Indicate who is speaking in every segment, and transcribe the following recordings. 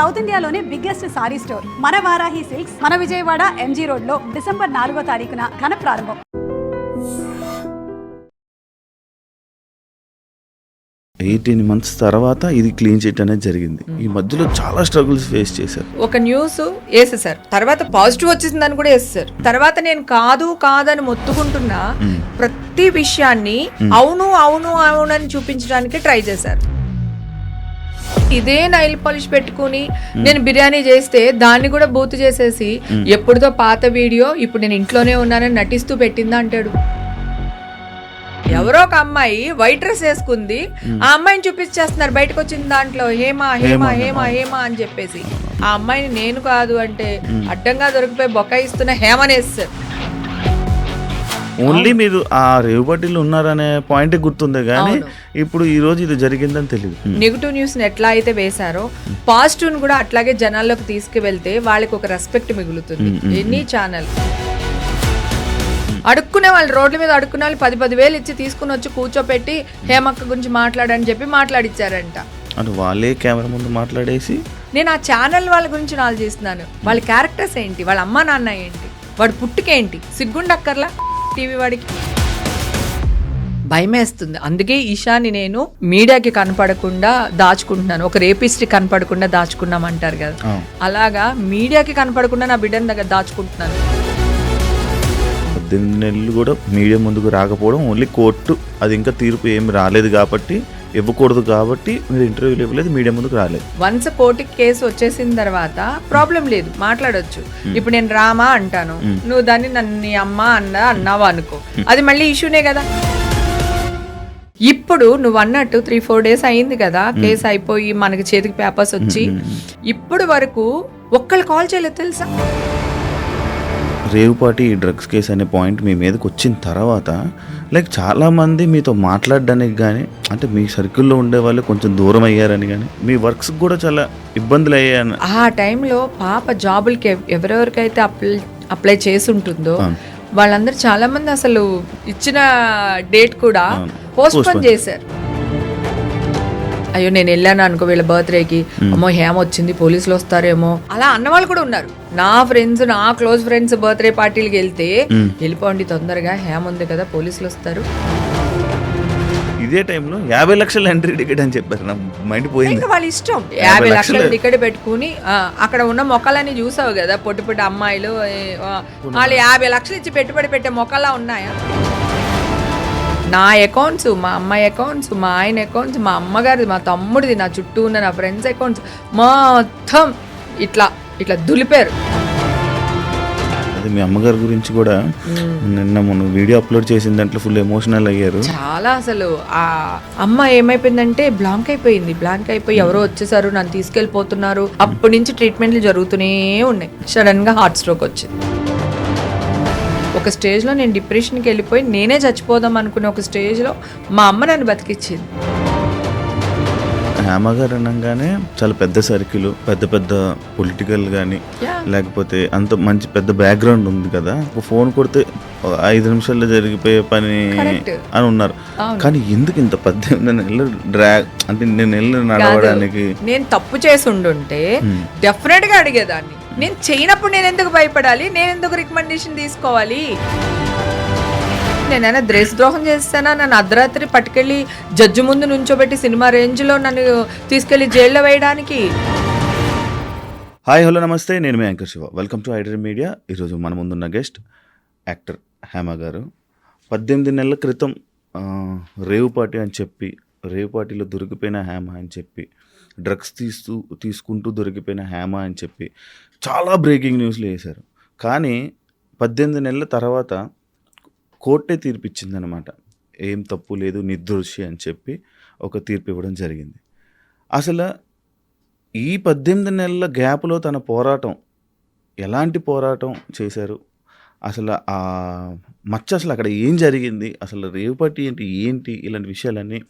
Speaker 1: South ఇండియాలోనే biggest sorry store. మన Varahi silks మన విజయవాడ ఎంజీ రోడ్లో డిసెంబర్ నాలుగో తారీఖున ఘన ప్రారంభం.
Speaker 2: ఎయిటీన్ మంత్స్ తర్వాత ఇది క్లీన్ చిట్ అనేది జరిగింది. ఈ మధ్యలో చాలా స్ట్రగుల్స్ ఫేస్ చేశారు.
Speaker 3: ఒక న్యూస్ వేసేసారు తర్వాత పాజిటివ్ వచ్చేసిందని కూడా వేసేసారు తర్వాత నేను కాదు కాదని మొత్తుకుంటున్నా ప్రతి విషయాన్ని అవును అవును అవును అని చూపించడానికి ట్రై చేశారు. ఇదే నైల్ పాలిష్ పెట్టుకుని నేను బిర్యానీ చేస్తే దాన్ని కూడా బూత్ చేసేసి ఎప్పుడుదో పాత వీడియో ఇప్పుడు నేను ఇంట్లోనే ఉన్నానని నటిస్తూ పెట్టిందా అంటాడు. ఎవరో ఒక అమ్మాయి వైట్ డ్రెస్ వేసుకుంది ఆ అమ్మాయిని చూపించేస్తున్నారు బయటకు వచ్చిన దాంట్లో హేమ హేమ హేమ హేమ అని చెప్పేసి. ఆ అమ్మాయిని నేను కాదు అంటే అడ్డంగా దొరికిపోయి బొకాయిస్తున్న హేమనేస్తారు
Speaker 2: ఓన్లీ మీరు ఆ రేవు పార్టీలో ఉన్నారనే పాయింట్ గుర్తుందే కానీ ఇప్పుడు ఈ రోజు ఇది జరిగిందని తెలియదు
Speaker 3: నెగిటివ్ న్యూస్ ఎట్లా అయితే వేశారో పాజిటివ్ కూడా అట్లాగే జనాల్లోకి తీసుకువెళ్తే వాళ్ళకి ఒక రెస్పెక్ట్ మిగులుతుంది. ఎనీ ఛానల్ అడుక్కునే వాళ్ళు రోడ్ల మీద అడుక్కునే వాళ్ళు పది పది వేలు ఇచ్చి తీసుకుని వచ్చి కూర్చోపెట్టి హేమక్క గురించి మాట్లాడని చెప్పి మాట్లాడిచ్చారంట.
Speaker 2: అంటే వాళ్ళే కెమెరా ముందు మాట్లాడేసి?
Speaker 3: నేను ఆ ఛానల్ వాళ్ళ గురించి ఆలోచిస్తున్నాను వాళ్ళ క్యారెక్టర్స్ ఏంటి? వాళ్ళ అమ్మ నాన్న ఏంటి? వాడు పుట్టుకేంటి సిగ్గుండక్కర్లా? టీవీ వాడికి. భయమేస్తుంది. అందుకే ఈశాని నేను మీడియాకి కనపడకుండా దాచుకుంటున్నాను. ఒక రేపిస్ట్ కనపడకుండా దాచుకున్నామంటారు కదా. అలాగా మీడియాకి కనపడకుండా నా బిడ్డని దగ్గర దాచుకుంటున్నాను.
Speaker 2: పద్దెనిమిది నెలలు కూడా మీడియా ముందుకు రాకపోవడం ఓన్లీ కోర్టు అది ఇంకా తీర్పు ఏమి రాలేదు కాబట్టి ఇవ్వకూడదు కాబట్టి మీరు ఇంటర్వ్యూలు ఇవ్వలేదు మీడియా ముందుకు రాలేదు.
Speaker 3: వన్స్ కోర్టుకి కేసు వచ్చేసిన తర్వాత ప్రాబ్లం లేదు మాట్లాడొచ్చు. ఇప్పుడు నేను రామా అంటాను నువ్వు దాన్ని నన్ను అమ్మ అన్న అన్నావా అనుకో. అది మళ్ళీ ఇష్యూనే కదా. ఇప్పుడు నువ్వు అన్నట్టు త్రీ ఫోర్ డేస్ అయింది కదా కేసు అయిపోయి మనకి చేతికి పేపర్స్ వచ్చి. ఇప్పుడు వరకు ఒక్కళ్ళు కాల్ చేయలేదు తెలుసా?
Speaker 2: రేవుపాటి ఈ డ్రగ్స్ కేసు అనే పాయింట్ మీ మీదకి వచ్చిన తర్వాత లైక్ చాలామంది మీతో మాట్లాడడానికి కానీ అంటే మీ సర్కిల్లో ఉండే వాళ్ళు కొంచెం దూరం అయ్యారని కానీ మీ వర్క్స్ కూడా చాలా ఇబ్బందులు అయ్యాయని.
Speaker 3: ఆ టైంలో పాప జాబులకి ఎవ- ఎవరెవరికైతే అప్లై అప్లై చేసి ఉంటుందో వాళ్ళందరూ చాలా మంది అసలు ఇచ్చిన డేట్ కూడా పోస్ట్పోన్. చేశారు. అయ్యో నేను వెళ్ళాను అనుకో వీళ్ళ బర్త్డేకి. అమ్మో హేమ వచ్చింది పోలీసులు వస్తారేమో. అలా అన్నవాళ్ళు కూడా ఉన్నారు. నా ఫ్రెండ్స్ నా క్లోజ్ ఫ్రెండ్స్ బర్త్డే పార్టీలకి వెళ్తే వెళ్ళిపోండి తొందరగా హేమ ఉంది కదా పోలీసులు వస్తారు.
Speaker 2: ఇదే టైంలో యాభై లక్షల ఎంట్రీ టికెట్ అని చెప్పారు. నా మైండ్ పోయింది.
Speaker 3: వాళ్ళ ఇష్టం. యాభై లక్షలు టికెట్ పెట్టుకుని అక్కడ ఉన్న మొక్కలన్నీ చూసావు కదా పొట్టి పొట్టి అమ్మాయిలు వాళ్ళు యాభై లక్షలు ఇచ్చి పెట్టుబడి పెట్టే మొక్కలా ఉన్నాయా? నా అకౌంట్స్ మా అమ్మాయి అకౌంట్స్ మా ఆయన అకౌంట్స్ మా అమ్మగారిది మా తమ్ముడిది నా చుట్టూ ఉన్న నా ఫ్రెండ్స్ అకౌంట్స్ మొత్తం ఇట్లా ఇట్లా దులిపారు.
Speaker 2: అది మీ అమ్మగారి గురించి కూడా నిన్న మొన్న వీడియో అప్లోడ్ చేసిన దాంట్లో ఫుల్ ఎమోషనల్ అయ్యారు.
Speaker 3: చాలా అసలు ఆ అమ్మ ఏమైపోయిందంటే బ్లాంక్ అయిపోయింది. బ్లాంక్ అయిపోయి ఎవరో వచ్చేసారు నన్ను తీసుకెళ్ళిపోతున్నారు. అప్పటి నుంచి ట్రీట్మెంట్లు జరుగుతూనే ఉన్నాయి. సడన్గా హార్ట్ స్ట్రోక్ వచ్చింది. ఒక స్టేజ్లో నేను డిప్రెషన్కి వెళ్ళిపోయి నేనే చచ్చిపోదాం అనుకునే ఒక స్టేజ్లో మా అమ్మ నన్ను బతికిచ్చింది
Speaker 2: హేమ గారు అనగానే చాలా పెద్ద సర్కిల్ పెద్ద పెద్ద పొలిటికల్ కానీ. లేకపోతే అంత మంచి పెద్ద బ్యాక్గ్రౌండ్ ఉంది కదా ఫోన్ కొడితే ఐదు నిమిషాల్లో జరిగిపోయే పని. అని ఉన్నారు. కానీ ఎందుకు ఇంత పద్దెనిమిది డ్రాగ్ అంటే నేను నెలలు నడవడానికి
Speaker 3: నేను తప్పు చేసి ఉండుంటే డెఫినెట్గా అడిగేదాన్ని నేను చేయనప్పుడు నేను ఎందుకు భయపడాలి? నేను ఎందుకు రికమెండేషన్ తీసుకోవాలి? నేనైనా ద్రోహం చేస్తానా నన్ను అర్ధరాత్రి పట్టుకెళ్ళి జడ్జి ముందు నుంచోబెట్టి సినిమా రేంజ్లో నన్ను తీసుకెళ్ళి జైల్లో వేయడానికి?
Speaker 2: హాయ్ హలో నమస్తే. నేను మీ anchor Shiva. Welcome to iDream media. ఈరోజు మన ముందున్న గెస్ట్ యాక్టర్ హేమ గారు. పద్దెనిమిది నెలల క్రితం రేవు పార్టీ అని చెప్పి రేపాటిలో దొరికిపోయిన హేమ అని చెప్పి డ్రగ్స్ తీస్తూ తీసుకుంటూ దొరికిపోయిన హేమ అని చెప్పి చాలా బ్రేకింగ్ న్యూస్లు వేశారు. కానీ పద్దెనిమిది నెలల తర్వాత కోర్టే తీర్పు ఇచ్చిందనమాట ఏం తప్పు లేదు నిర్దోషి అని చెప్పి ఒక తీర్పు ఇవ్వడం జరిగింది. అసలు ఈ పద్దెనిమిది నెలల గ్యాప్లో తన పోరాటం ఎలాంటి పోరాటం చేశారు? అసలు ఆ మచ్చ అసలు అక్కడ ఏం జరిగింది? అసలు రేవుపట్టి ఏంటి? ఏంటి? ఇలాంటి విషయాలన్నీ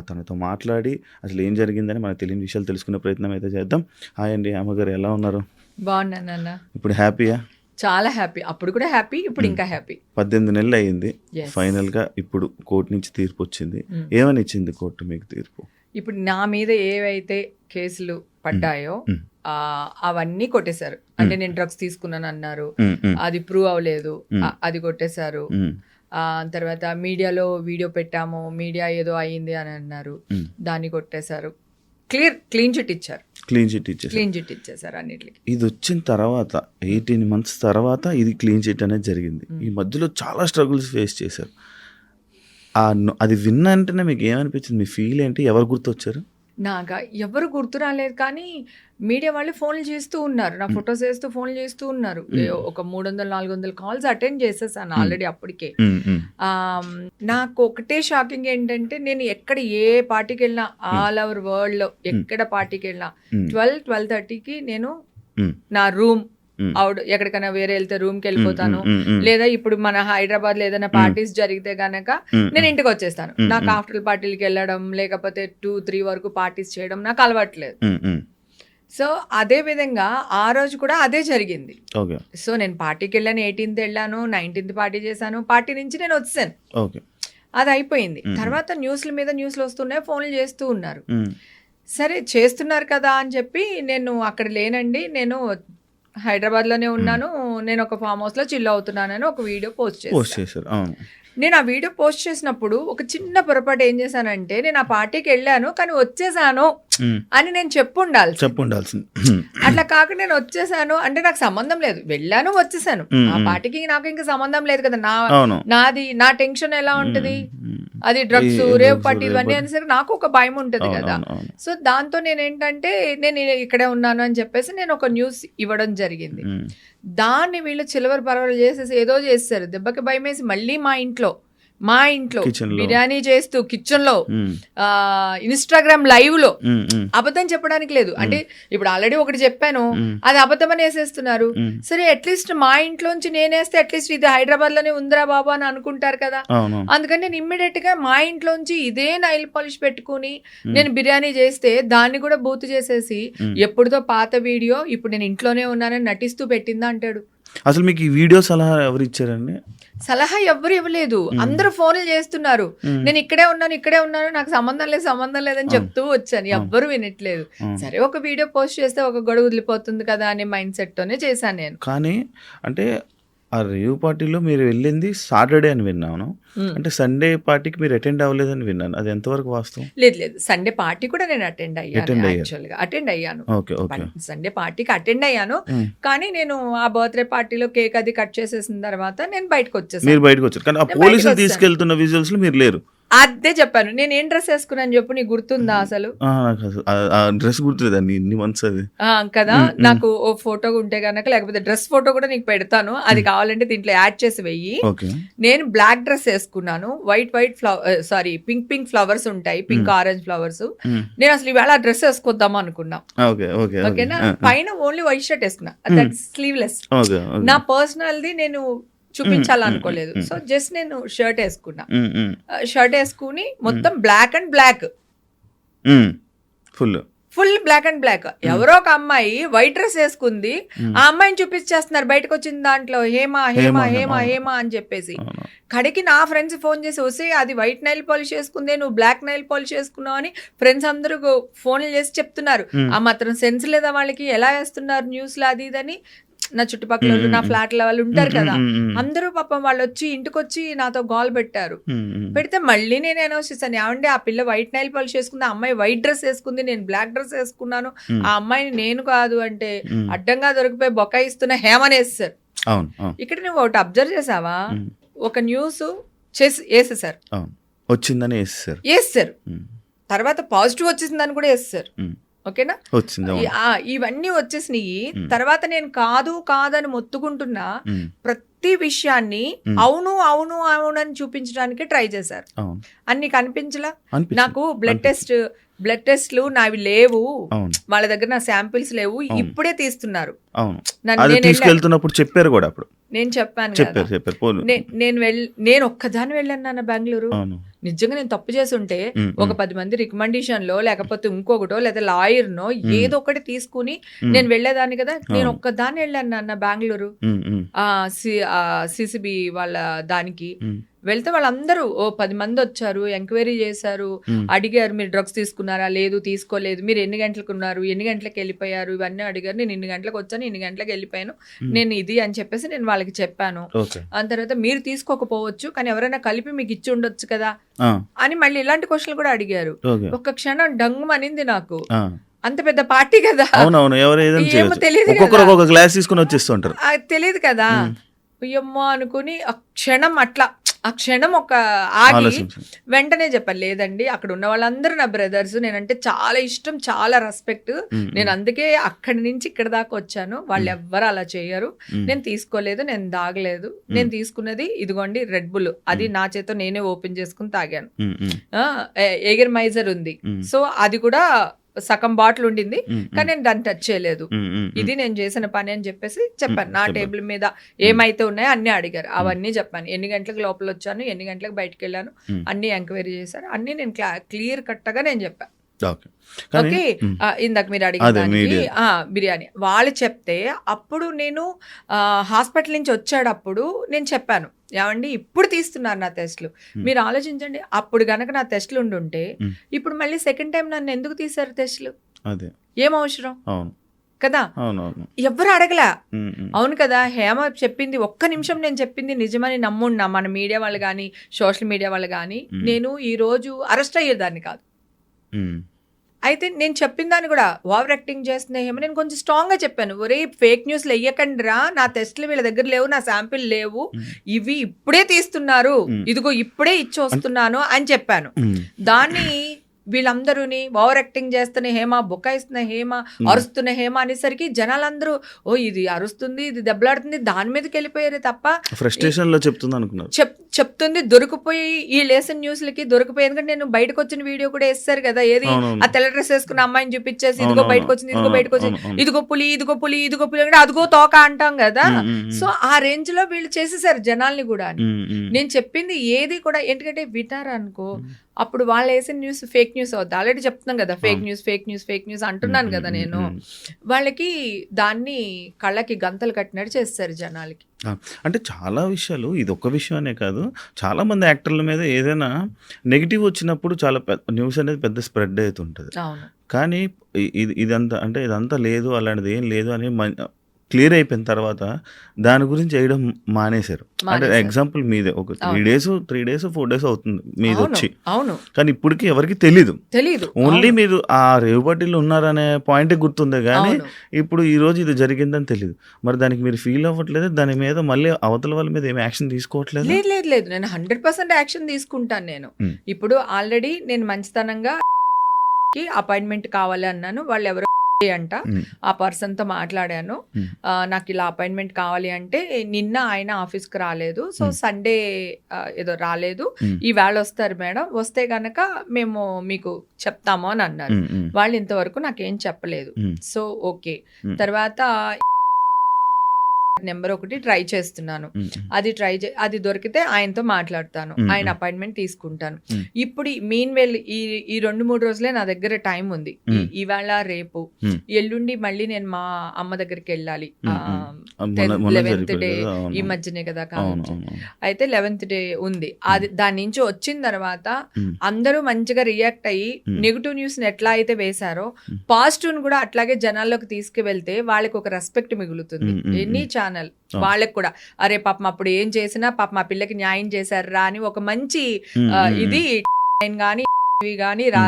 Speaker 2: తనతో మాట్లాడి అసలు ఏం జరిగిందని మనకు తెలియని విషయాలు తెలుసుకునే ప్రయత్నం అయితే చేద్దాం. హాయ్ అండి అమ్మగారు ఎలా ఉన్నారు?
Speaker 3: బాగున్నానన్న
Speaker 2: ఇప్పుడు హ్యాపీయా?
Speaker 3: చాలా హ్యాపీ. అప్పుడు కూడా హ్యాపీ ఇప్పుడు ఇంకా హ్యాపీ.
Speaker 2: పద్దెనిమిది నెలలు అయ్యింది
Speaker 3: Yes.
Speaker 2: ఫైనల్గా ఇప్పుడు కోర్టు నుంచి తీర్పు వచ్చింది. ఏమని ఇచ్చింది కోర్టు మీకు తీర్పు?
Speaker 3: ఇప్పుడు నా మీద ఏవైతే కేసులు పడ్డాయో అవన్నీ కొట్టేశారు. అంటే నేను డ్రగ్స్ తీసుకున్నాను అన్నారు. అది ప్రూవ్ అవ్వలేదు. అది కొట్టేశారు. తర్వాత మీడియాలో వీడియో పెట్టాము. మీడియా ఏదో అయ్యింది అని అన్నారు. దాన్ని కొట్టేశారు. క్లియర్ క్లీన్ చిట్ ఇచ్చారు.
Speaker 2: క్లీన్ చిట్ ఇచ్చేసి
Speaker 3: క్లీన్ చిట్ ఇచ్చేసారు అన్నిటికి.
Speaker 2: ఇది వచ్చిన తర్వాత ఎయిటీన్ మంత్స్ తర్వాత ఇది క్లీన్ చిట్ అనేది జరిగింది. ఈ మధ్యలో చాలా స్ట్రగుల్స్ ఫేస్ చేశారు. అది విన్న అంటేనే మీకు ఏమనిపించింది? మీ ఫీల్ ఏంటి? ఎవరు గుర్తొచ్చారు?
Speaker 3: నాగా. ఎవరు గుర్తు రాలేదు కానీ మీడియా వాళ్ళు ఫోన్లు చేస్తూ ఉన్నారు. నా ఫొటోస్ వేస్తూ ఫోన్లు చేస్తూ ఉన్నారు. ఒక మూడు వందల నాలుగు వందల కాల్స్ అటెండ్ చేసేసాను ఆల్రెడీ అప్పటికే. నాకు ఒకటే షాకింగ్ ఏంటంటే నేను ఎక్కడ ఏ పార్టీకి వెళ్ళినా ఆల్ ఓవర్ వరల్డ్లో ఎక్కడ పార్టీకి వెళ్ళినా. ట్వెల్వ్ ట్వెల్వ్ థర్టీకి నేను నా రూమ్. అవుట్ ఎక్కడికైనా వేరే వెళ్తే రూమ్కి వెళ్ళిపోతాను. లేదా ఇప్పుడు మన హైదరాబాద్లో ఏదైనా పార్టీస్ జరిగితే గనక నేను ఇంటికి వచ్చేస్తాను. నాకు ఆఫ్టర్ పార్టీలకి వెళ్ళడం లేకపోతే టూ త్రీ వరకు పార్టీస్ చేయడం నాకు అలవాట్లేదు సో అదే విధంగా ఆ రోజు కూడా అదే జరిగింది. సో నేను పార్టీకి వెళ్ళాను ఎయిటీన్త్ వెళ్ళాను నైన్టీన్త్ పార్టీ చేశాను. పార్టీ నుంచి నేను వచ్చాను. అది అయిపోయింది. తర్వాత న్యూస్ల మీద న్యూస్లు వస్తున్నాయి ఫోన్లు చేస్తూ ఉన్నారు. సరే చేస్తున్నారు కదా అని చెప్పి నేను అక్కడ లేనండి. నేను హైదరాబాద్లోనే ఉన్నాను. నేను ఒక ఫామ్ హౌస్లో చిల్ అవుతున్నానని ఒక వీడియో పోస్ట్
Speaker 2: పోస్ట్
Speaker 3: చేశాను
Speaker 2: చేశారు. అవును.
Speaker 3: నేను ఆ వీడియో పోస్ట్ చేసినప్పుడు ఒక చిన్న పొరపాటు ఏం చేశానంటే నేను ఆ పార్టీకి వెళ్ళాను కానీ వచ్చేసాను. అని నేను చెప్పు ఉండాలి
Speaker 2: చెప్పు ఉండాల్సింది ఉమ్,
Speaker 3: అట్లా కాక నేను వచ్చేసాను అంటే నాకు సంబంధం లేదు. వెళ్ళాను వచ్చేసాను.
Speaker 2: మ్మ్.
Speaker 3: ఆ పార్టీకి నాకు ఇంకా సంబంధం లేదు కదా. నా నాది నా టెన్షన్ ఎలా ఉంటది? అది డ్రగ్స్ రేవ్
Speaker 2: drugs,
Speaker 3: పట్టి ఇవన్నీ. అనేసరికి నాకు ఒక భయం ఉంటది కదా. సో దాంతో నేను ఏంటంటే నేను ఇక్కడే ఉన్నాను అని చెప్పేసి నేను ఒక న్యూస్ ఇవ్వడం జరిగింది. దాన్ని వీళ్ళు చిలవర పరవలు చేసేసి ఏదో చేస్తారు. దెబ్బకి భయం వేసి మళ్ళీ మా ఇంట్లో మా ఇంట్లో. బిర్యానీ చేస్తూ
Speaker 2: కిచెన్లో
Speaker 3: ఇన్స్టాగ్రామ్
Speaker 2: లైవ్లో
Speaker 3: అబద్ధం చెప్పడానికి లేదు. అంటే ఇప్పుడు ఆల్రెడీ ఒకటి చెప్పాను. అది అబద్ధం అని వేసేస్తున్నారు. సరే అట్లీస్ట్ మా ఇంట్లోంచి నేనేస్తే అట్లీస్ట్ ఇది హైదరాబాద్లోనే ఉందిరా బాబా అని అనుకుంటారు కదా. అందుకని నేను ఇమ్మీడియట్గా మా ఇంట్లోంచి ఇదే నైల్ పాలిష్ పెట్టుకుని నేను బిర్యానీ చేస్తే దాన్ని కూడా బూత్ చేసేసి ఎప్పుడుదో పాత వీడియో ఇప్పుడు నేను ఇంట్లోనే ఉన్నానని నటిస్తూ పెట్టిందా అంటాడు.
Speaker 2: అసలు మీకు ఈ వీడియో సలహా ఎవరు ఇచ్చారండి?
Speaker 3: సలహా ఎవ్వరు ఇవ్వలేదు. అందరూ ఫోన్లు చేస్తున్నారు. నేను ఇక్కడే ఉన్నాను ఇక్కడే ఉన్నాను నాకు సంబంధం లేదు సంబంధం లేదని చెప్తూ వచ్చాను. ఎవ్వరు వినట్లేదు. సరే ఒక వీడియో పోస్ట్ చేస్తే ఒక గొడవ వదిలిపోతుంది కదా అనే మైండ్ సెట్ తోనే చేశాను నేను.
Speaker 2: కానీ అంటే ఆ రేవ్ పార్టీలో మీరు వెళ్ళింది సాటర్డే అని విన్నాను. అంటే సండే పార్టీకి మీరు అటెండ్ అవ్వలేదని విన్నాను. అది ఎంతవరకు వాస్తవం?
Speaker 3: లేదు లేదు. సండే పార్టీ కూడా నేను అటెండ్ అయ్యాను అటెండ్ అయ్యాను.
Speaker 2: Okay okay.
Speaker 3: సండే పార్టీకి అటెండ్ అయ్యాను. కానీ నేను ఆ బర్త్డే పార్టీలో కేక్ అది కట్ చేసేసిన తర్వాత నేను బయటకు వచ్చేసాను.
Speaker 2: మీరు బయటకు వచ్చారు. కానీ ఆ పోలీసులు తీసుకెళ్తున్న విజువల్స్లో మీరు లేరు.
Speaker 3: అదే చెప్పాను. నేను ఏం డ్రెస్ వేసుకున్నాను చెప్పు నీకు గుర్తుందా అసలు?
Speaker 2: డ్రెస్ గుర్తులేదండి ఇన్ని మంత్స్ అది.
Speaker 3: ఆ, కదా? నాకు ఓ ఫోటో ఉంటే గనక లేకపోతే డ్రెస్ ఫోటో కూడా నీకు పెడతాను. అది కావాలంటే దీంట్లో యాడ్ చేసి వెయ్యి. నేను బ్లాక్ డ్రెస్ వేసుకున్నాను. White white flower sorry pink pink flowers ఉంటాయి. Pink orange flowers. నేను అసలు ఈవేళ డ్రెస్ వేసుకొద్దాం అనుకున్నా.
Speaker 2: Okay okay okay.
Speaker 3: ఓకేనా? పైన ఓన్లీ వైట్ షర్ట్ వేసుకున్నా. దట్ స్లీవ్లెస్ నా పర్సనల్ది నేను చూపించాలనుకోలేదు. సో జస్ట్ నేను షర్ట్ వేసుకున్నా. షర్ట్ వేసుకుని మొత్తం black and black.
Speaker 2: Full.
Speaker 3: Full black and black. ఎవరో ఒక అమ్మాయి వైట్ డ్రెస్ వేసుకుంది. ఆ అమ్మాయిని చూపించేస్తున్నారు బయటకు వచ్చిన దాంట్లో హేమ హేమ
Speaker 2: హేమ,
Speaker 3: హేమ అని చెప్పేసి. కడికి నా ఫ్రెండ్స్ ఫోన్ చేసి వస్తే అది వైట్ నైల్ పాలిష్ చేసుకుందే నువ్వు బ్లాక్ నైల్ పాలిష్ చేసుకున్నావు అని ఫ్రెండ్స్ అందరూ ఫోన్లు చేసి చెప్తున్నారు. ఆ మాత్రం సెన్స్ లేదా వాళ్ళకి? ఎలా వేస్తున్నారు న్యూస్లో అది ఇదని నా చుట్టుపక్కల నా ఫ్లాట్లో వాళ్ళు ఉంటారు కదా. అందరూ పాపం వాళ్ళు వచ్చి ఇంటికి వచ్చి నాతో గోల్ పెట్టారు. పెడితే మళ్ళీ నేను అనౌన్స్ చేశాను ఏమంటే ఆ పిల్ల వైట్ నైల్ పాలిష్ చేసుకుంది ఆ అమ్మాయి వైట్ డ్రెస్ వేసుకుంది నేను బ్లాక్ డ్రెస్ వేసుకున్నాను ఆ అమ్మాయిని నేను కాదు అంటే అడ్డంగా దొరికిపోయి బొకాయిస్తున్న హేమనేస్తారు
Speaker 2: అవును అవును.
Speaker 3: ఇక్కడ నువ్వు ఒకటి అబ్జర్వ్ చేసావా? ఒక న్యూస్ చేసి వేసేసారు.
Speaker 2: వచ్చిందని వేసేసారు.
Speaker 3: వేస్తారు. తర్వాత పాజిటివ్ వచ్చేసిందని కూడా వేస్తారు. ఓకేనా? ఇవన్నీ వచ్చేసినాయి. తర్వాత నేను కాదు కాదని మొత్తుకుంటున్నా. ప్రతి విషయాన్ని అవును అవును అవును అని చూపించడానికి ట్రై చేశారు. అన్ని కనిపించలా. నాకు బ్లడ్ టెస్ట్ బ్లడ్ టెస్ట్లు నావి లేవు. వాళ్ళ దగ్గర నా శాంపిల్స్ లేవు. ఇప్పుడే తీస్తున్నారు.
Speaker 2: అవును. తీసుకెళ్తున్నప్పుడు చెప్పారు కూడా అప్పుడు.
Speaker 3: నేను చెప్పాను
Speaker 2: చెప్పారు చెప్పారు.
Speaker 3: నేను వెళ్ళి నేను ఒక్కదాని వెళ్ళాను నాన్న బెంగళూరు. నిజంగా నేను తప్పు చేసి ఉంటే ఒక పది మంది రికమెండేషన్లో లేకపోతే ఇంకొకటో లేదా లాయర్ నో ఏదో ఒకటి తీసుకుని నేను వెళ్ళేదాన్ని కదా. నేను ఒక్కదాన్ని వెళ్ళాను నాన్న బెంగళూరు. సిసిబి వాళ్ళ దానికి. వెళ్తే వాళ్ళందరూ ఓ పది మంది వచ్చారు ఎంక్వైరీ చేశారు అడిగారు మీరు డ్రగ్స్ తీసుకున్నారా లేదు తీసుకోలేదు మీరు ఎన్ని గంటలకు ఉన్నారు ఎన్ని గంటలకు వెళ్ళిపోయారు ఇవన్నీ అడిగారు నేను ఇన్ని గంటలకు వచ్చాను ఇన్ని గంటలకు వెళ్ళిపోయాను నేను ఇది అని చెప్పేసి నేను వాళ్ళకి చెప్పాను. దాని తర్వాత మీరు తీసుకోకపోవచ్చు కానీ ఎవరైనా కలిపి మీకు ఇచ్చి ఉండొచ్చు కదా
Speaker 2: ఆ,
Speaker 3: అని మళ్ళీ ఇలాంటి క్వశ్చన్లు కూడా అడిగారు. ఒక్క క్షణం డంగు అనింది నాకు.
Speaker 2: ఆ.
Speaker 3: అంత పెద్ద పార్టీ కదా.
Speaker 2: అవునవును ఎవరు
Speaker 3: తెలియదు
Speaker 2: ఒక్కొక్కరు
Speaker 3: కదా.
Speaker 2: ఒక్కొక్క గ్లాస్ తీసుకుని వచ్చేస్తుంటారు.
Speaker 3: ఆ, తెలియదు కదా. అయ్యమ్మో అనుకుని ఆ క్షణం అట్లా ఆ క్షణం ఒక ఆగి. వెంటనే చెప్పాను లేదండి అక్కడ ఉన్న వాళ్ళందరూ నా బ్రదర్స్ నేనంటే చాలా ఇష్టం చాలా రెస్పెక్ట్. నేను అందుకే అక్కడి నుంచి ఇక్కడ దాకా వచ్చాను. వాళ్ళు ఎవ్వరు అలా చేయరు. నేను తీసుకోలేదు నేను దాగలేదు నేను తీసుకున్నది ఇదిగోండి రెడ్ బుల్ అది నా చేత నేనే ఓపెన్ చేసుకుని తాగాను. ఎగర్ మైజర్ ఉంది. సో అది కూడా సగం బాటిల్ ఉండింది కానీ నేను దాన్ని టచ్ చేయలేదు. ఇది నేను చేసిన పని అని చెప్పేసి చెప్పాను. నా. టేబుల్ మీద ఏమైతే ఉన్నాయో అన్ని అడిగారు. అవన్నీ చెప్పాను. ఎన్ని గంటలకు లోపల వచ్చాను ఎన్ని గంటలకు బయటకు వెళ్ళాను. అన్ని ఎంక్వైరీ చేశారు. అన్ని నేను క్లియర్ కట్టగా నేను చెప్పాను
Speaker 2: ఓకే.
Speaker 3: ఇందాక మీరు. ఆ, బిర్యానీ. వాళ్ళు చెప్తే అప్పుడు నేను హాస్పిటల్ నుంచి వచ్చాడప్పుడు నేను చెప్పాను. ఏమండి ఇప్పుడు తీస్తున్నారు నా టెస్ట్లు. మీరు ఆలోచించండి అప్పుడు గనక నా టెస్ట్లు ఉండుంటే. ఇప్పుడు మళ్ళీ సెకండ్ టైం నన్ను ఎందుకు తీశారు టెస్ట్లు?
Speaker 2: అదే.
Speaker 3: ఏం అవసరం? కదా? ఎవ్వరు అడగలా. అవును కదా హేమ చెప్పింది ఒక్క నిమిషం నేను చెప్పింది నిజమని నమ్మున్నా మన మీడియా వాళ్ళు కానీ సోషల్ మీడియా వాళ్ళు కానీ. నేను ఈ రోజు అరెస్ట్ అయ్యేదాన్ని కాదు. అయితే నేను చెప్పిన దాన్ని కూడా ఓవర్ యాక్టింగ్ చేస్తున్నా ఏమో నేను కొంచెం స్ట్రాంగ్గా చెప్పాను. ఒరే ఫేక్ న్యూస్లు వెయ్యకండి రా. నా టెస్ట్లు వీళ్ళ దగ్గర లేవు నా శాంపిల్ లేవు. ఇవి ఇప్పుడే తీస్తున్నారు. ఇదిగో ఇప్పుడే ఇచ్చి వస్తున్నాను అని చెప్పాను. దాన్ని వీళ్ళందరూని ఓవర్ యాక్టింగ్ చేస్తున్న హేమ బుకాయిస్తున్న హేమ అరుస్తున్న హేమ అనేసరికి జనాలందరూ ఓ ఇది అరుస్తుంది ఇది దెబ్బలాడుతుంది దాని మీదకి వెళ్ళిపోయారు తప్ప
Speaker 2: ఫ్రస్ట్రేషన్లో చెప్తుంది అనుకున్నారు.
Speaker 3: చెప్ చెప్తుంది దొరికిపోయి ఈ లేసన్ న్యూస్లకి దొరికిపోయి ఎందుకంటే నేను బయటకు వచ్చిన వీడియో కూడా వేస్తారు కదా ఏది. ఆ తెల్ల డ్రెస్ వేసుకున్న అమ్మాయిని చూపించేసి ఇదిగో. బయటకు వచ్చింది ఇదిగో బయటకు వచ్చింది. ఇదిగో పులి ఇదిగో పులి ఇదిగో పులి అంటే అదిగో తోక అంటాం కదా. సో ఆ రేంజ్లో వీళ్ళు చేసేసారు జనాల్ని కూడా నేను చెప్పింది ఏది కూడా ఎందుకంటే వింటారు అనుకో అప్పుడు వాళ్ళు వేసిన న్యూస్ ఫేక్ న్యూస్ అవుద్ది. ఆల్రెడీ చెప్తున్నాం కదా fake news fake news fake news అంటున్నాను కదా నేను. వాళ్ళకి దాన్ని కళ్ళకి గంతలు కట్టినట్టు చేస్తారు జనాలకి.
Speaker 2: అంటే చాలా విషయాలు ఇది ఒక్క విషయమనే కాదు. చాలా మంది యాక్టర్ల మీద ఏదైనా నెగిటివ్ వచ్చినప్పుడు చాలా పెద్ద న్యూస్ అనేది పెద్ద స్ప్రెడ్ అవుతుంటుంది. కానీ ఇది ఇదంతా అంటే ఇదంతా లేదు అలాంటిది ఏం లేదు అని క్లియర్ అయిపోయిన తర్వాత దాని గురించి వేయడం మానేశారు. అంటే. ఎగ్జాంపుల్ మీదే. ఒక three. Days three days four days అవుతుంది. మీది వచ్చి.
Speaker 3: అవును.
Speaker 2: కానీ ఇప్పటికి ఎవరికి తెలీదు.
Speaker 3: తెలీదు.
Speaker 2: ఓన్లీ మీరు ఆ రేవు పార్టీలో ఉన్నారనే పాయింట్ గుర్తుందే కానీ. ఇప్పుడు ఈ రోజు ఇది జరిగిందని తెలియదు మరి దానికి మీరు ఫీల్ అవ్వట్లేదు? దాని మీద మళ్ళీ అవతల వాళ్ళ మీద ఏమి యాక్షన్ తీసుకోవట్లేదు?
Speaker 3: లేదు లేదు లేదు. నేను హండ్రెడ్ పర్సెంట్ యాక్షన్ తీసుకుంటాను నేను. ఇప్పుడు ఆల్రెడీ నేను మంచితనంగా అపాయింట్మెంట్ కావాలి అన్నాను. వాళ్ళు ఎవరో అంట. ఆ పర్సన్తో మాట్లాడాను నాకు ఇలా అపాయింట్మెంట్ కావాలి అంటే నిన్న ఆయన ఆఫీస్కి రాలేదు. సో. సండే ఏదో రాలేదు. ఈ వేళ వస్తారు మేడం. వస్తే గనక మేము మీకు చెప్తాము అని అన్నారు. వాళ్ళు ఇంతవరకు నాకేం చెప్పలేదు. So okay. తర్వాత నెంబర్ ఒకటి ట్రై చేస్తున్నాను అది ట్రై చే అది దొరికితే ఆయనతో మాట్లాడతాను. ఆయన అపాయింట్మెంట్ తీసుకుంటాను. ఇప్పుడు మీన్ వెల్ ఈ ఈ రెండు మూడు రోజులే నా దగ్గర టైం ఉంది. ఈవేళ రేపు. ఎల్లుండి మళ్ళీ నేను మా అమ్మ దగ్గరికి వెళ్ళాలి. లెవెన్త్ డే ఈ మధ్యనే కదా అయితే లెవెన్త్ డే ఉంది అది దాని నుంచి వచ్చిన తర్వాత. అందరూ మంచిగా రియాక్ట్ అయ్యి. నెగిటివ్ న్యూస్ ఎట్లా అయితే వేశారో. పాజిటివ్ కూడా అట్లాగే జనాల్లోకి తీసుకువెళ్తే వాళ్ళకి ఒక రెస్పెక్ట్ మిగులుతుంది
Speaker 2: మ్మ్, మ్మ్,
Speaker 3: ఎనీ
Speaker 2: మ్మ్.
Speaker 3: ఛానల్. వాళ్ళకి కూడా. అరే పాపం అప్పుడు ఏం చేసినా పాప మా పిల్లకి న్యాయం చేశారా అని ఒక మంచి ఇది కానీ ఇవి కానీ రా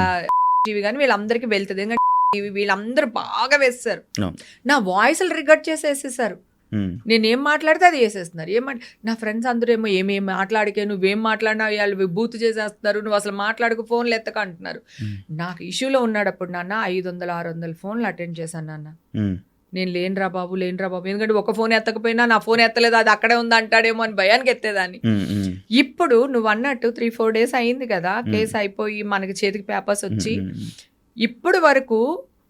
Speaker 3: ఇవి కానీ వీళ్ళందరికీ వెళ్తుంది. ఎందుకంటే వీళ్ళందరూ బాగా వేస్తారు. నా వాయిస్ రికార్డ్ చేసి వేసేసారు నేను ఏం మాట్లాడితే అది వేసేస్తున్నారు ఏం నా ఫ్రెండ్స్ అందరూ ఏమో ఏమేం మాట్లాడికే నువ్వేం మాట్లాడినా వాళ్ళు బూత్ చేసేస్తున్నారు. నువ్వు అసలు మాట్లాడక ఫోన్లు ఎత్తక అంటున్నారు. నాకు ఇష్యూలో ఉన్నాడప్పుడు నాన్న ఐదు వందల ఆరు వందల ఫోన్లు అటెండ్ చేశాను నాన్న. నేను లేనురా బాబు లేనురా బాబు. ఎందుకంటే ఒక ఫోన్ ఎత్తకపోయినా నా ఫోన్ ఎత్తలేదు అది అక్కడే ఉంది అంటాడేమో అని భయానికి ఎత్తేదాన్ని. ఇప్పుడు నువ్వు అన్నట్టు త్రీ ఫోర్ డేస్ అయింది కదా కేసు అయిపోయి మనకి చేతికి పేపర్స్ వచ్చి. ఇప్పుడు వరకు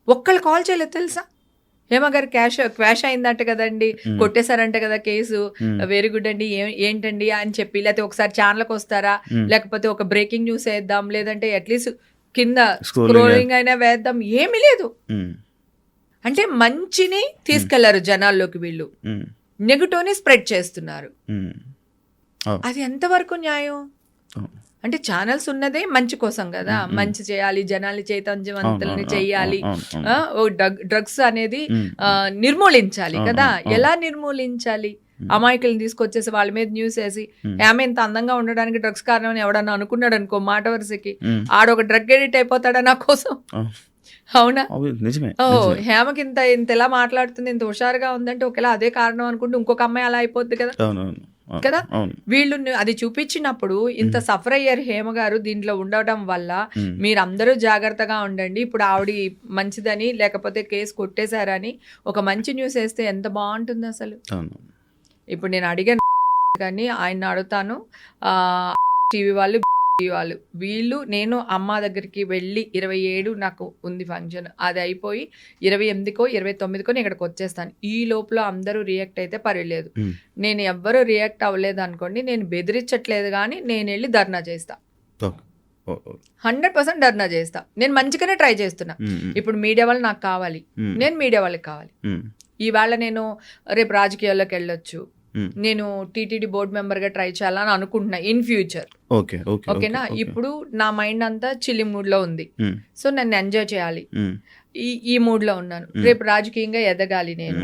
Speaker 3: ఒక్కళ్ళు కాల్ చేయలేదు తెలుసా? హేమ గారు క్యాష్ క్వాష్ అయిందంట కదండి. కొట్టేశారంట కదా కేసు వెరీ గుడ్ అండి ఏంటండి అని చెప్పి లేకపోతే ఒకసారి ఛానల్కి వస్తారా? లేకపోతే ఒక బ్రేకింగ్ న్యూస్ వేద్దాం లేదంటే అట్లీస్ట్ కింద. స్క్రోలింగ్ అయినా. వేద్దాం ఏమీ లేదు. అంటే మంచిని తీసుకెళ్ళారు జనాల్లోకి వీళ్ళు. నెగటివ్ని స్ప్రెడ్ చేస్తున్నారు. అది ఎంతవరకు న్యాయం. అంటే ఛానల్స్ ఉన్నదే మంచి కోసం కదా. మంచి చేయాలి జనాలు చైతన్యవంతుల్ని డ్రగ్- డ్రగ్స్ అనేది నిర్మూలించాలి కదా. ఎలా నిర్మూలించాలి? అమాయకులను తీసుకొచ్చేసి వాళ్ళ మీద న్యూస్ వేసి ఆమె ఇంత అందంగా ఉండడానికి డ్రగ్స్ కారణం అని ఎవడన్నా అనుకున్నాడు అనుకో మాట వరుసకి. ఆడొక డ్రగ్ ఎడిట్ అయిపోతాడా నా కోసం?
Speaker 2: అవును.
Speaker 3: అవునా
Speaker 2: అవి నిజమే
Speaker 3: ఓ. హేమకి ఇంత ఇంత ఎలా మాట్లాడుతుంది ఇంత హుషారుగా ఉందంటే ఒకవేళ అదే కారణం అనుకుంటే ఇంకొక అమ్మాయి అలా అయిపోద్ది కదా. కదా? వీళ్ళు అది చూపించినప్పుడు ఇంత సఫర్ అయ్యారు హేమ గారు దీంట్లో ఉండటం వల్ల. మీరందరూ జాగ్రత్తగా ఉండండి ఇప్పుడు ఆవిడ మంచిదని లేకపోతే కేసు కొట్టేశారని ఒక మంచి న్యూస్ వేస్తే ఎంత బాగుంటుంది అసలు ఇప్పుడు నేను అడిగాను కానీ ఆయన అడుగుతాను ఆ, టీవీ వాళ్ళు వాళ్ళు. వీళ్ళు నేను అమ్మ దగ్గరికి వెళ్ళి ఇరవై ఏడు నాకు ఉంది ఫంక్షన్. అది అయిపోయి ఇరవై ఎనిమిదికో ఇరవై తొమ్మిదికో నేను ఇక్కడికి వచ్చేస్తాను. ఈ లోపల అందరూ రియాక్ట్ అయితే పర్వాలేదు. నేను ఎవ్వరూ రియాక్ట్ అవ్వలేదు అనుకోండి నేను బెదిరించట్లేదు కానీ నేను వెళ్ళి ధర్నా చేస్తా. హండ్రెడ్ పర్సెంట్ ధర్నా చేస్తా. నేను మంచిగానే ట్రై చేస్తున్నా. ఇప్పుడు మీడియా వాళ్ళు నాకు కావాలి. నేను మీడియా వాళ్ళకి కావాలి. ఈవేళ నేను రేపు రాజకీయాల్లోకి వెళ్ళొచ్చు. నేను టీటీడీ బోర్డు మెంబర్గా ట్రై చేయాలని అనుకుంటున్నా ఇన్ ఫ్యూచర్.
Speaker 2: ఓకే ఓకే
Speaker 3: ఓకేనా?
Speaker 2: Okay, okay.
Speaker 3: ఇప్పుడు నా మైండ్ అంతా చిల్లి మూడ్లో ఉంది.
Speaker 2: ఉమ్,
Speaker 3: సో నన్ను ఎంజాయ్ చేయాలి.
Speaker 2: ఉమ్,
Speaker 3: ఈ ఈ మూడ్లో ఉన్నాను. రేపు రాజకీయంగా ఎదగాలి నేను.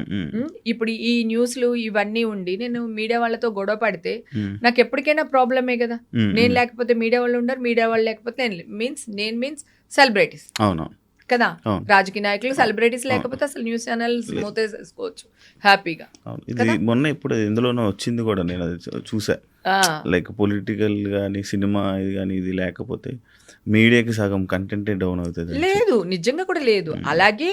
Speaker 3: ఇప్పుడు ఈ న్యూస్లు ఇవన్నీ ఉండి నేను మీడియా వాళ్ళతో గొడవ పడితే నాకు ఎప్పటికైనా ప్రాబ్లమే కదా. నేను. లేకపోతే మీడియా వాళ్ళు ఉండరు మీడియా వాళ్ళు లేకపోతే నేను మీన్స్ నేను మీన్స్ సెలబ్రిటీస్
Speaker 2: అవును.
Speaker 3: కదా. రాజకీయ నాయకులు సెలబ్రిటీస్ లేకపోతే అసలు న్యూస్ ఛానల్స్ మూతేసేసుకోవచ్చు. హ్యాపీగా
Speaker 2: ఇది మొన్న ఇప్పుడు ఎందులోనో వచ్చింది కూడా నేను అది చూసా. లైక్ పొలిటికల్ కానీ సినిమా ఇది కానీ ఇది లేకపోతే మీడియాకి సగం కంటెంటే డౌన్ అవుతుంది
Speaker 3: లేదు. నిజంగా కూడా లేదు. అలాగే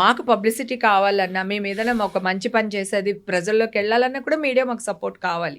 Speaker 3: మాకు పబ్లిసిటీ కావాలన్నా మేము ఏదైనా ఒక మంచి పని చేసేది ప్రజల్లోకి వెళ్ళాలన్నా కూడా మీడియా మాకు సపోర్ట్ కావాలి.